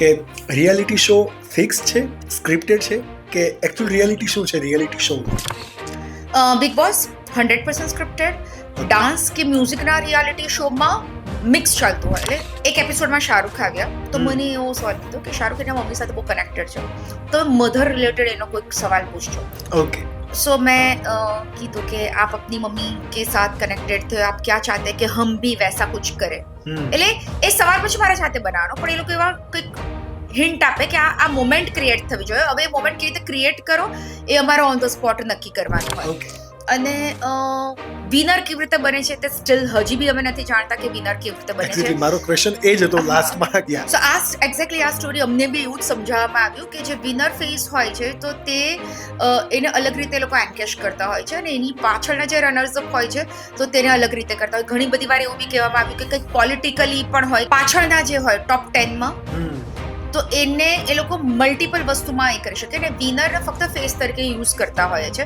કે reality show fix છે scripted છે કે એકચ્યુઅલ રિયાલિટી શો છે reality show Bigg Boss hundred percent scripted dance કે મ્યુઝિકના રિયાલિટી શોમાં મિક્સ ચાલતું હોય. એટલે એક એપિસોડમાં શાહરુખ આવ્યા તો મને એવો સવાલ કીધો કે શાહરુખ એના મમ્મી સાથે બહુ કનેક્ટેડ છે. તો મધર રિલેટેડ એનો કોઈક સવાલ પૂછજો. ઓકે सो मैं अ, कीधु कि आप अपनी मम्मी के साथ कनेक्टेड थे आप क्या चाहते हैं कि हम भी वैसा कुछ करें એટલે એ સવાલ પછી મારા સાથે બનાવવાનો પણ એ લોકો એવા કંઈક હિન્ટ આપે કે આ આ મોમેન્ટ ક્રિએટ થવી જોઈએ હવે એ મોમેન્ટ કેવી રીતે ક્રિએટ કરો એ અમારો ઓન ધ સ્પોટ નક્કી કરવાનું હોય ઓકે અને વિનર કેવી રીતે બને છે તે સ્ટીલ હજી બી અમે નથી જાણતા કે વિનર કેવી રીતે બને છે. મારો ક્વેશ્ચન એ જ હતો લાસ્ટમાં સો આ એક્ઝેક્ટલી આ સ્ટોરી અમને બી એવું જ સમજાવવામાં આવ્યું કે જે વિનર ફેસ હોય છે તો તે એને અલગ રીતે લોકો એન્કેશ કરતા હોય છે અને એની પાછળના જે રનર્સ અપ હોય છે તો તેને અલગ રીતે કરતા હોય. ઘણી બધી વાર એવું બી કહેવામાં આવ્યું કે કંઈક પોલિટિકલી પણ હોય. પાછળના જે હોય ટોપ ટેનમાં તો એને એ લોકો મલ્ટિપલ વસ્તુમાં એ કરી શકે અને વિનર ફક્ત ફેસ તરીકે યુઝ કરતા હોય છે.